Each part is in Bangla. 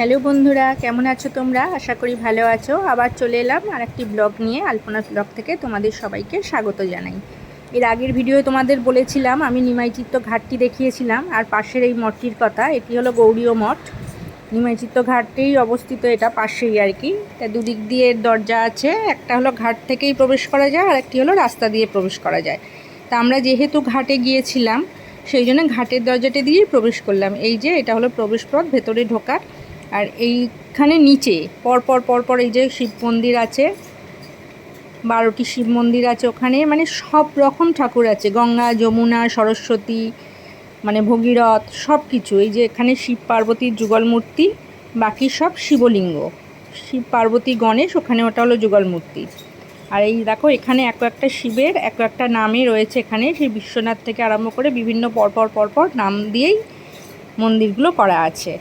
হ্যালো বন্ধুরা, কেমন আছো তোমরা? আশা করি ভালো আছো। আবার চলে এলাম আর একটি ব্লগ নিয়ে, আলপনা ব্লগ থেকে তোমাদের সবাইকে স্বাগত জানাই। এর আগের ভিডিও তোমাদের বলেছিলাম, আমি নিমাইচিত্ত ঘাটটি দেখিয়েছিলাম, আর পাশের এই মঠটির কথা, এটি হলো গৌরীয় মঠ। নিমাইচিত্ত ঘাটটেই অবস্থিত এটা পাশেই আর কি। তা দুদিক দিয়ে দরজা আছে, একটা হলো ঘাট থেকেই প্রবেশ করা যায়, আর একটি হলো রাস্তা দিয়ে প্রবেশ করা যায়। তা আমরা যেহেতু ঘাটে গিয়েছিলাম, সেই জন্য ঘাটের দরজাটা দিয়েই প্রবেশ করলাম। এই যে, এটা হলো প্রবেশপথ, ভেতরে ঢোকার। আর এইখানে নিচে পরপর পরপর এই যে শিব মন্দির আছে, বারোটি শিব মন্দির আছে ওখানে মানে সব রকম ঠাকুর আছে, গঙ্গা, যমুনা, সরস্বতী মানে ভগীরথ, সব কিছু। এই যে এখানে শিব পার্বতীর যুগল মূর্তি, বাকি সব শিবলিঙ্গ। শিব পার্বতী, গণেশ, ওখানে ওটা হলো যুগল মূর্তি। আর এই দেখো, এখানে এক একটা শিবের, এক একটা নামে রয়েছে এখানে। সেই বিশ্বনাথ থেকে আরম্ভ করে বিভিন্ন পরপর পরপর নাম দিয়েই মন্দিরগুলো করা আছে।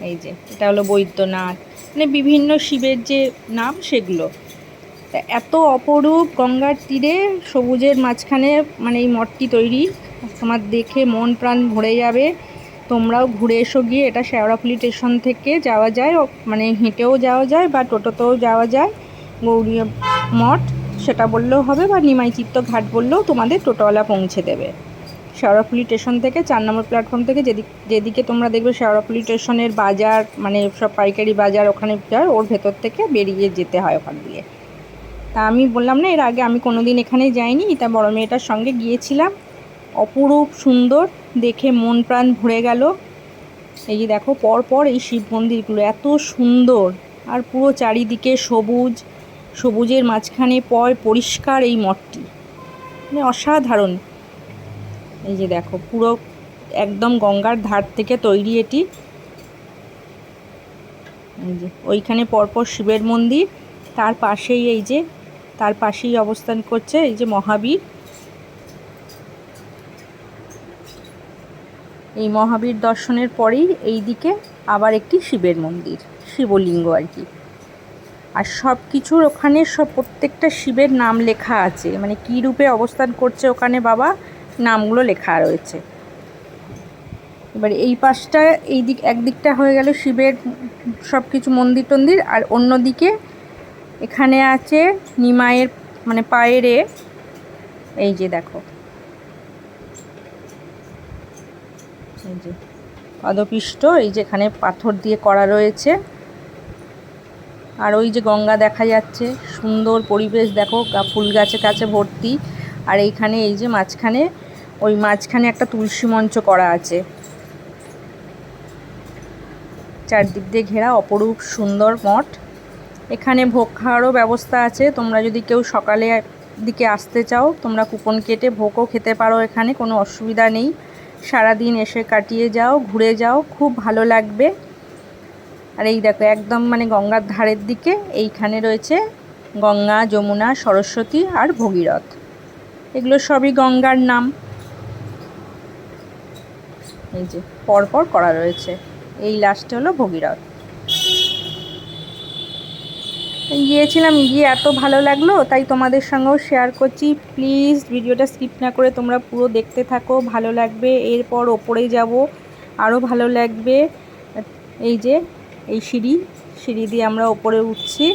এই যে, এটা হলো বৈদ্যনাথ। মানে বিভিন্ন শিবের যে নাম, সেগুলো। তা এত অপরূপ গঙ্গার তীরে সবুজের মাঝখানে মানে এই মঠটি তৈরি। তোমার দেখে মন প্রাণ ভরে যাবে। তোমরাও ঘুরে এসো গিয়ে। এটা শেওড়াফুলি স্টেশন থেকে যাওয়া যায়। মানে হেঁটেও যাওয়া যায় বা টোটোতেও যাওয়া যায়। গৌরী মঠ, সেটা বললেও হবে বা নিমাইচিত্ত ঘাট বললেও তোমাদের টোটোওয়ালা পৌঁছে দেবে। শেওড়াফুলি স্টেশন থেকে, চার নম্বর প্ল্যাটফর্ম থেকে যেদিক যেদিকে তোমরা দেখবে শেওড়াফুলি স্টেশনের বাজার মানে সব পাইকারি বাজার ওখানে যায় ওর ভেতর থেকে বেরিয়ে যেতে হয় ওখান দিয়ে। তা আমি বললাম না, এর আগে আমি কোনো দিন এখানে যাইনি, তা বড় মেয়েটার সঙ্গে গিয়েছিলাম। অপরূপ সুন্দর, দেখে মন প্রাণ ভরে গেল। এই যে দেখো পরপর এই শিব মন্দিরগুলো এত সুন্দর, আর পুরো চারিদিকে সবুজ, সবুজের মাঝখানে পয় পরিষ্কার এই মঠটি। মানে অসাধারণ। এই যে দেখো, পুরো একদম গঙ্গার ধার থেকে তৈরি এটি। এই যে, ওইখানে পরপর শিবের মন্দির, তার পাশেই এই যে, তার পাশেই অবস্থান করছে এই যে মহাবীর। এই মহাবীর দর্শনের পরেই এই দিকে আবার একটি শিবের মন্দির, শিবলিঙ্গ আর কি। আর সব কিছুর ওখানে সব প্রত্যেকটা শিবের নাম লেখা আছে মানে কী রূপে অবস্থান করছে ওখানে বাবা? নামগুলো লেখা রয়েছে। এবার এই পাশটা, এই দিক একদিকটা হয়ে গেল শিবের সব কিছু মন্দির টন্দির, আর অন্যদিকে এখানে আছে নিমায়ের মানে পায়েরে এই যে দেখো। এই যে পদপিষ্ট এই যে এখানে পাথর দিয়ে করা রয়েছে। আর ওই যে গঙ্গা দেখা যাচ্ছে, সুন্দর পরিবেশ দেখো ফুল গাছে কাছে ভর্তি। আর এইখানে এই যে মাঝখানে ওই মাঝখানে একটা তুলসী মঞ্চ করা আছে। চারদিক দিয়ে ঘেরা অপরূপ সুন্দর মঠ। এখানে ভোগ খাওয়ারও ব্যবস্থা আছে। তোমরা যদি কেউ সকালে দিকে আসতে চাও, তোমরা কুপন কেটে ভোগও খেতে পারো এখানে, কোনো অসুবিধা নেই। সারাদিন এসে কাটিয়ে যাও, ঘুরে যাও, খুব ভালো লাগবে। আর এই দেখো, একদম মানে গঙ্গার ধারের দিকে এইখানে রয়েছে গঙ্গা, যমুনা, সরস্বতী আর ভগীরথ। এগুলো সবই গঙ্গার নাম। এই যে, পরপর করা রয়েছে। এই লাস্টে হলো ভগীরথ। গিয়েছিলাম, গিয়ে এত ভালো লাগল, তাই তোমাদের সঙ্গেও শেয়ার করছি। প্লিজ ভিডিওটা স্কিপ না করে তোমরা পুরো দেখতে থাকো, ভালো লাগবে। এরপর ওপরে যাব আরও ভালো লাগবে। এই যে, এই সিঁড়ি সিঁড়ি দিয়ে আমরা ওপরে উঠছি।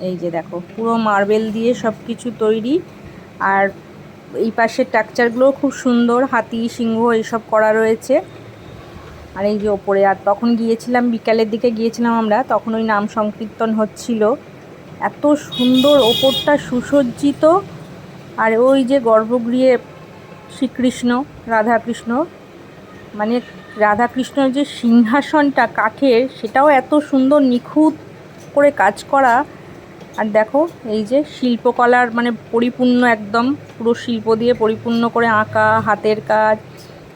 এই যে দেখো, পুরো মার্বেল দিয়ে সব কিছু তৈরি। আর এই পাশের টাকচারগুলোও খুব সুন্দর, হাতি, সিংহ এইসব করা রয়েছে। আর এই যে ওপরে, আর তখন গিয়েছিলাম, বিকালের দিকে গিয়েছিলাম আমরা, তখন ওই নাম সংকীর্তন হচ্ছিল। এত সুন্দর, ওপরটা সুসজ্জিত। আর ওই যে গর্ভগৃহে শ্রীকৃষ্ণ, রাধাকৃষ্ণ মানে রাধাকৃষ্ণর যে সিংহাসনটা, কাঠের, সেটাও এত সুন্দর, নিখুঁত করে কাজ করা। আর দেখো, এই যে শিল্পকলার মানে পরিপূর্ণ একদম, পুরো শিল্প দিয়ে পরিপূর্ণ করে আঁকা, হাতের কাজ,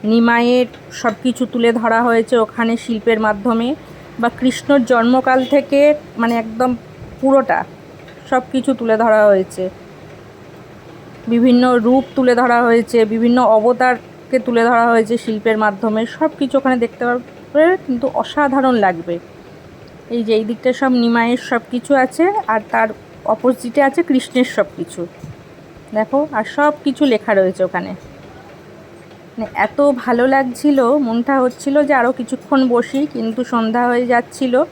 নিমাইয়ের সব কিছু তুলে ধরা হয়েছে ওখানে শিল্পের মাধ্যমে। বা কৃষ্ণর জন্মকাল থেকে মানে একদম পুরোটা সব কিছু তুলে ধরা হয়েছে। বিভিন্ন রূপ তুলে ধরা হয়েছে, বিভিন্ন অবতারকে তুলে ধরা হয়েছে শিল্পের মাধ্যমে। সব কিছু ওখানে দেখতে পাবে কিন্তু অসাধারণ লাগবে। এই যে, এই দিকটা সব নিমায়ের সব কিছু আছে, আর তার অপোজিটে আছে কৃষ্ণের সব কিছু দেখো, আর সব কিছু লেখা রয়েছে ওখানে। মানে এত ভালো লাগছিল, মনটা হচ্ছিল যে আরও কিছুক্ষণ বসি, কিন্তু সন্ধ্যা হয়ে যাচ্ছিল,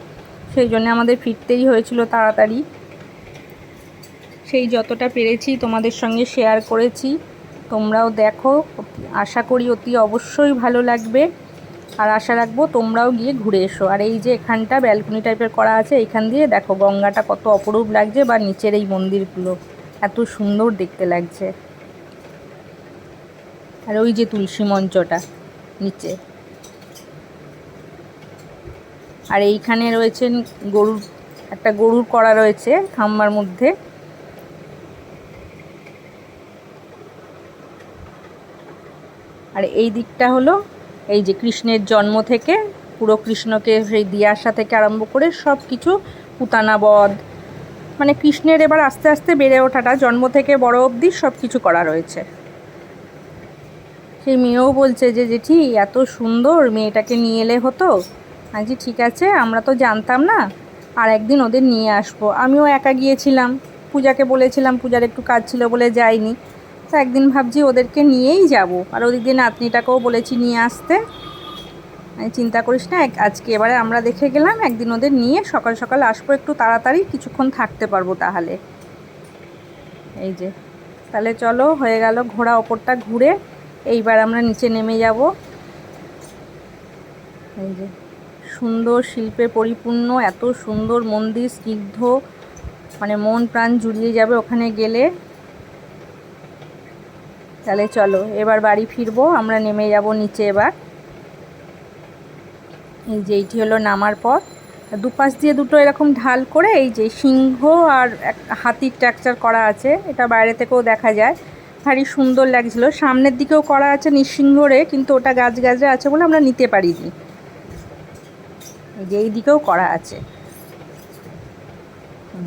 সেই জন্য আমাদের ফিরতেই হয়েছিল তাড়াতাড়ি। সেই যতটা পেরেছি তোমাদের সঙ্গে শেয়ার করেছি। তোমরাও দেখো, আশা করি অতি অবশ্যই ভালো লাগবে। আর আশা রাখব তোমরাও গিয়ে ঘুরে এসো। আর এই যে এখানটা ব্যালকনি টাইপের করা আছে, এখান দিয়ে দেখো গঙ্গাটা কত অপরূপ লাগছে বা নিচের এই মন্দিরগুলো এত সুন্দর দেখতে লাগছে। আর ওই যে তুলসী মঞ্চটা নিচে। আর এইখানে রয়েছেন গরুর, একটা গরুর করা রয়েছে খাম্বার মধ্যে। আর এই দিকটা হলো এই যে কৃষ্ণের জন্ম থেকে পুরো কৃষ্ণকে সেই দিয়াশা থেকে আরম্ভ করে সব কিছু পুতানাবধ মানে কৃষ্ণের এবার আস্তে আস্তে বেড়ে ওঠাটা, জন্ম থেকে বড় অবধি সব কিছু করা রয়েছে। সেই মেয়েও বলছে যে, জেঠি, এত সুন্দর মেয়েটাকে নিয়ে এলে হতো? আছি ঠিক আছে, আমরা তো জানতাম না, আর একদিন ওদের নিয়ে আসব। আমিও একা গিয়েছিলাম, পূজাকে বলেছিলাম, পূজার একটু কাজ ছিল বলে যাইনি। তো একদিন ভাবছি ওদেরকে নিয়েই যাব। আর ওদিক দিয়ে নাতনিটাকেও বলেছি নিয়ে আসতে। আমি চিন্তা করিস না, এক- আজকে এবারে আমরা দেখে গেলাম, একদিন ওদের নিয়ে সকাল সকাল আসব, একটু তাড়াতাড়ি কিছুক্ষণ থাকতে পারব তাহলে। এই যে, তাহলে চলো, হয়ে গেল ঘোড়া ওপরটা ঘুরে, এইবার আমরা নিচে নেমে যাব। এই যে, সুন্দর শিল্পে পরিপূর্ণ, এত সুন্দর মন্দির, স্নিগ্ধ মানে মন প্রাণ জুড়িয়ে যাবে ওখানে গেলে। তাহলে চলো, এবার বাড়ি ফিরবো, আমরা নেমে যাব নিচে এবার। এই যে এইটি হলো নামার পথ। দুপাশ দিয়ে দুটো এরকম ঢাল করে এই যে সিংহ আর এক হাতির ট্র্যাকচার করা আছে, এটা বাইরে থেকেও দেখা যায়। ভারী সুন্দর লাগছিল। সামনের দিকেও করা আছে নিঃসিংহরে কিন্তু ওটা গাছ গাছে আছে বলে আমরা নিতে পারিনি। যে এই দিকেও করা আছে।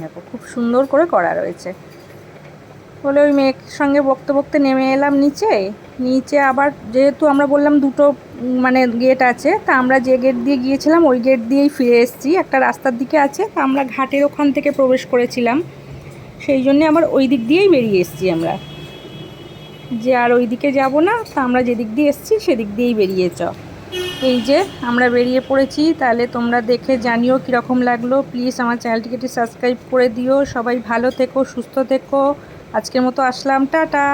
দেখো, খুব সুন্দর করে করা রয়েছে। বলে ওই মেয়ের সঙ্গে বকতে বকতে নেমে এলাম নিচে। নিচে আবার যেহেতু আমরা বললাম দুটো মানে গেট আছে, তা আমরা যে গেট দিয়ে গিয়েছিলাম ওই গেট দিয়েই ফিরে এসেছি। একটা রাস্তার দিকে আছে, তা আমরা ঘাটের ওখান থেকে প্রবেশ করেছিলাম। সেই জন্যে আবার ওই দিক দিয়েই বেরিয়ে এসেছি আমরা। যে আর ওই দিকে যাব না, তা আমরা যেদিক দিয়ে এসেছি সেদিক দিয়েই বেরিয়ে চ। এই যে আমরা বেরিয়ে পড়েছি, তাহলে তোমরা দেখে জানিও কীরকম লাগল। প্লিজ আমার চ্যানেলটিকে সাবস্ক্রাইব করে দিও। সবাই ভালো থেকো, সুস্থ থেকো। আজকের মতো আসলাম টাটা।